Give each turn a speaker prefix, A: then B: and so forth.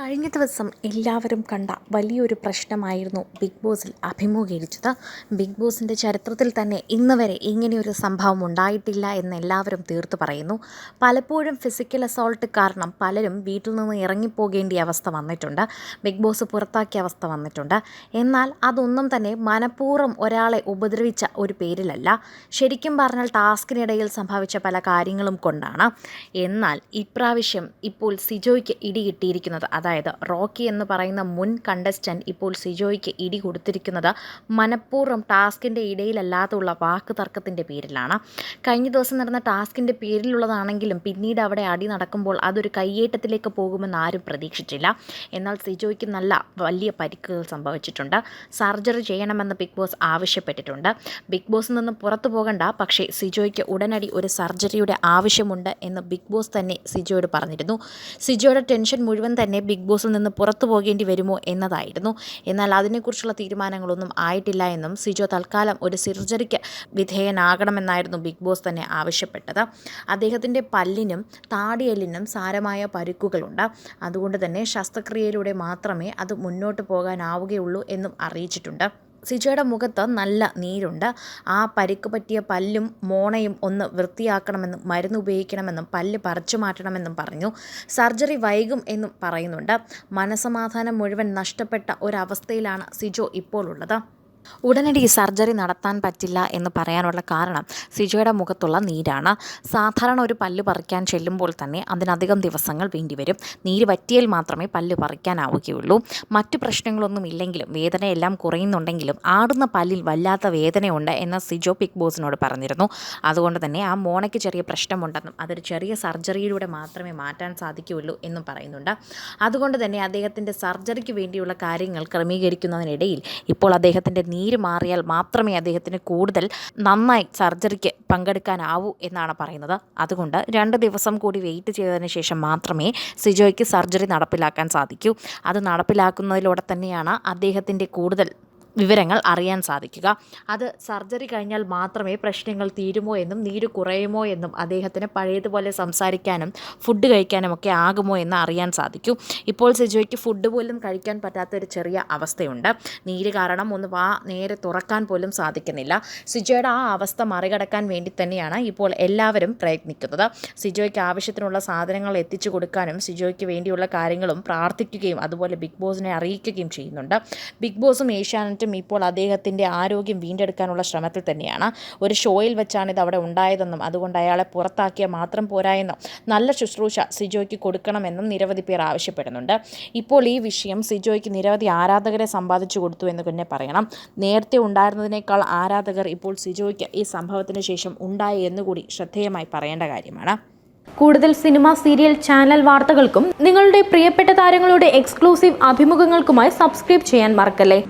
A: കഴിഞ്ഞ ദിവസം എല്ലാവരും കണ്ട വലിയൊരു പ്രശ്നമായിരുന്നു ബിഗ് ബോസിൽ അഭിമുഖീകരിച്ചത്. ബിഗ് ബോസിന്റെ ചരിത്രത്തിൽ തന്നെ ഇന്ന് വരെ ഇങ്ങനെയൊരു സംഭവം ഉണ്ടായിട്ടില്ല എന്ന് എല്ലാവരും തീർത്തു പറയുന്നു. പലപ്പോഴും ഫിസിക്കൽ അസോൾട്ട് കാരണം പലരും വീട്ടിൽ നിന്ന് ഇറങ്ങിപ്പോകേണ്ട അവസ്ഥ വന്നിട്ടുണ്ട്. ബിഗ് ബോസ് പുറത്താക്കിയ അവസ്ഥ വന്നിട്ടുണ്ട്. എന്നാൽ അതൊന്നും തന്നെ മനഃപൂർവം ഒരാളെ ഉപദ്രവിച്ച ഒരു പേരിലല്ല. ശരിക്കും പറഞ്ഞാൽ ടാസ്കിനിടയിൽ സംഭവിച്ച പല കാര്യങ്ങളും കൊണ്ടാണ്. എന്നാൽ ഇപ്രാവശ്യം ഇപ്പോൾ സിജോയ്ക്ക് ഇടി കിട്ടിയിരിക്കുന്നത് അതായത് റോക്കി എന്ന് പറയുന്ന മുൻ കണ്ടസ്റ്റന്റ് ഇപ്പോൾ സിജോയ്ക്ക് ഇടി കൊടുത്തിരിക്കുന്നത് മനഃപൂർവം ടാസ്കിന്റെ ഇടയിലല്ലാത്തുള്ള വാക്ക് തർക്കത്തിന്റെ പേരിലാണ്. കഴിഞ്ഞ ദിവസം നടന്ന ടാസ്കിന്റെ പേരിലുള്ളതാണെങ്കിലും പിന്നീട് അവിടെ അടി നടക്കുമ്പോൾ അതൊരു കയ്യേറ്റത്തിലേക്ക് പോകുമെന്ന് ആരും പ്രതീക്ഷിച്ചില്ല. എന്നാൽ സിജോയ്ക്ക് നല്ല വലിയ പരിക്കുകൾ സംഭവിച്ചിട്ടുണ്ട്. സർജറി ചെയ്യണമെന്ന് ബിഗ് ബോസ് ആവശ്യപ്പെട്ടിട്ടുണ്ട്. ബിഗ് ബോസിൽ നിന്ന് പുറത്തു പോകണ്ട പക്ഷേ സിജോയ്ക്ക് ഉടനടി ഒരു സർജറിയുടെ ആവശ്യമുണ്ട് എന്ന് ബിഗ് ബോസ് തന്നെ സിജോയോട് പറഞ്ഞിരുന്നു. സിജോയുടെ ടെൻഷൻ മുഴുവൻ തന്നെ ബിഗ് ബോസിൽ നിന്ന് പുറത്തു പോകേണ്ടി വരുമോ എന്നതായിരുന്നു. എന്നാൽ അതിനെക്കുറിച്ചുള്ള തീരുമാനങ്ങളൊന്നും ആയിട്ടില്ല എന്നും സിജോ തൽക്കാലം ഒരു സിർജറിക്ക് വിധേയനാകണമെന്നായിരുന്നു ബിഗ് ബോസ് തന്നെ ആവശ്യപ്പെട്ടത്. അദ്ദേഹത്തിന്റെ പല്ലിനും താടിയെല്ലിനും സാരമായ പരുക്കുകളുണ്ട്. അതുകൊണ്ട് തന്നെ ശസ്ത്രക്രിയയിലൂടെ മാത്രമേ അത് മുന്നോട്ട് പോകാനാവുകയുള്ളൂ എന്നും അറിയിച്ചിട്ടുണ്ട്. സിജോയുടെ മുഖത്ത് നല്ല നീരുണ്ട്. ആ പരിക്ക് പറ്റിയ പല്ലും മോണയും ഒന്ന് വൃത്തിയാക്കണമെന്നും മരുന്ന് ഉപയോഗിക്കണമെന്നും പല്ല് പറിച്ചു മാറ്റണമെന്നും പറഞ്ഞു. സർജറി വൈകും എന്നും പറയുന്നുണ്ട്. മനസമാധാനം മുഴുവൻ നഷ്ടപ്പെട്ട ഒരവസ്ഥയിലാണ് സിജോ ഇപ്പോൾ ഉള്ളത്. ഉടനടി സർജറി നടത്താൻ പറ്റില്ല എന്ന് പറയാനുള്ള കാരണം സിജോയുടെ മുഖത്തുള്ള നീരാണ്. സാധാരണ ഒരു പല്ല് പറിക്കാൻ ചെല്ലുമ്പോൾ തന്നെ അതിനധികം ദിവസങ്ങൾ വേണ്ടിവരും. നീര് വറ്റിയാൽ മാത്രമേ പല്ല് പറിക്കാനാവുകയുള്ളൂ. മറ്റു പ്രശ്നങ്ങളൊന്നും ഇല്ലെങ്കിലും വേദനയെല്ലാം കുറയുന്നുണ്ടെങ്കിലും ആടുന്ന പല്ലിൽ വല്ലാത്ത വേദനയുണ്ട് എന്ന് സിജോ ബിഗ് ബോസിനോട് പറഞ്ഞിരുന്നു. അതുകൊണ്ട് തന്നെ ആ മോണയ്ക്ക് ചെറിയ പ്രശ്നമുണ്ടെന്നും അതൊരു ചെറിയ സർജറിയിലൂടെ മാത്രമേ മാറ്റാൻ സാധിക്കുകയുള്ളൂ എന്നും പറയുന്നുണ്ട്. അതുകൊണ്ട് തന്നെ അദ്ദേഹത്തിന്റെ സർജറിക്ക് വേണ്ടിയുള്ള കാര്യങ്ങൾ ക്രമീകരിക്കുന്നതിനിടയിൽ ഇപ്പോൾ അദ്ദേഹത്തിന്റെ നീര് മാറിയാൽ മാത്രമേ അദ്ദേഹത്തിന് കൂടുതൽ നന്നായി സർജറിക്ക് പങ്കെടുക്കാനാവൂ എന്നാണ് പറയുന്നത്. അതുകൊണ്ട് രണ്ട് ദിവസം കൂടി വെയിറ്റ് ചെയ്തതിന് ശേഷം മാത്രമേ സിജോയ്ക്ക് സർജറി നടപ്പിലാക്കാൻ സാധിക്കൂ. അത് നടപ്പിലാക്കുന്നതിലൂടെ തന്നെയാണ് അദ്ദേഹത്തിന്റെ കൂടുതൽ വിവരങ്ങൾ അറിയാൻ സാധിക്കുക. അത് സർജറി കഴിഞ്ഞാൽ മാത്രമേ പ്രശ്നങ്ങൾ തീരുമോ എന്നും നീര് കുറയുമോ എന്നും അദ്ദേഹത്തിന് പഴയതുപോലെ സംസാരിക്കാനും ഫുഡ് കഴിക്കാനും ഒക്കെ ആകുമോ എന്ന് അറിയാൻ സാധിക്കും. ഇപ്പോൾ സിജോയ്ക്ക് ഫുഡ് പോലും കഴിക്കാൻ പറ്റാത്ത ഒരു ചെറിയ അവസ്ഥയുണ്ട്. നീര് കാരണം ഒന്ന് വാ നേരെ തുറക്കാൻ പോലും സാധിക്കുന്നില്ല. സിജോയുടെ ആ അവസ്ഥ മറികടക്കാൻ വേണ്ടി തന്നെയാണ് ഇപ്പോൾ എല്ലാവരും പ്രയത്നിക്കുന്നത്. സിജോയ്ക്ക് ആവശ്യത്തിനുള്ള സാധനങ്ങൾ എത്തിച്ചു കൊടുക്കാനും സിജോയ്ക്ക് വേണ്ടിയുള്ള കാര്യങ്ങളും പ്രാർത്ഥിക്കുകയും അതുപോലെ ബിഗ് ബോസിനെ അറിയിക്കുകയും ചെയ്യുന്നുണ്ട്. ബിഗ് ബോസും ഏഷ്യാനെറ്റും ഇപ്പോൾ അദ്ദേഹത്തിന്റെ ആരോഗ്യം വീണ്ടെടുക്കാനുള്ള ശ്രമത്തിൽ തന്നെയാണ്. ഒരു ഷോയിൽ വെച്ചാണ് ഇത് അവിടെ ഉണ്ടായതെന്നും അതുകൊണ്ട് അയാളെ പുറത്താക്കിയ മാത്രം പോരായെന്നും നല്ല ശുശ്രൂഷ സിജോയ്ക്ക് കൊടുക്കണമെന്നും നിരവധി പേർ ആവശ്യപ്പെടുന്നുണ്ട്. ഇപ്പോൾ ഈ വിഷയം സിജോയ്ക്ക് നിരവധി ആരാധകരെ സമ്പാദിച്ചു കൊടുത്തു എന്ന് തന്നെ പറയണം. നേരത്തെ ഉണ്ടായിരുന്നതിനേക്കാൾ ആരാധകർ ഇപ്പോൾ സിജോയ്ക്ക് ഈ സംഭവത്തിന് ശേഷം ഉണ്ടായി എന്നുകൂടി ശ്രദ്ധേയമായി പറയേണ്ട കാര്യമാണ്.
B: കൂടുതൽ സിനിമ സീരിയൽ ചാനൽ വാർത്തകൾക്കും നിങ്ങളുടെ പ്രിയപ്പെട്ട താരങ്ങളുടെ എക്സ്ക്ലൂസീവ് അഭിമുഖങ്ങൾക്കുമായി സബ്സ്ക്രൈബ് ചെയ്യാൻ മറക്കല്ലേ?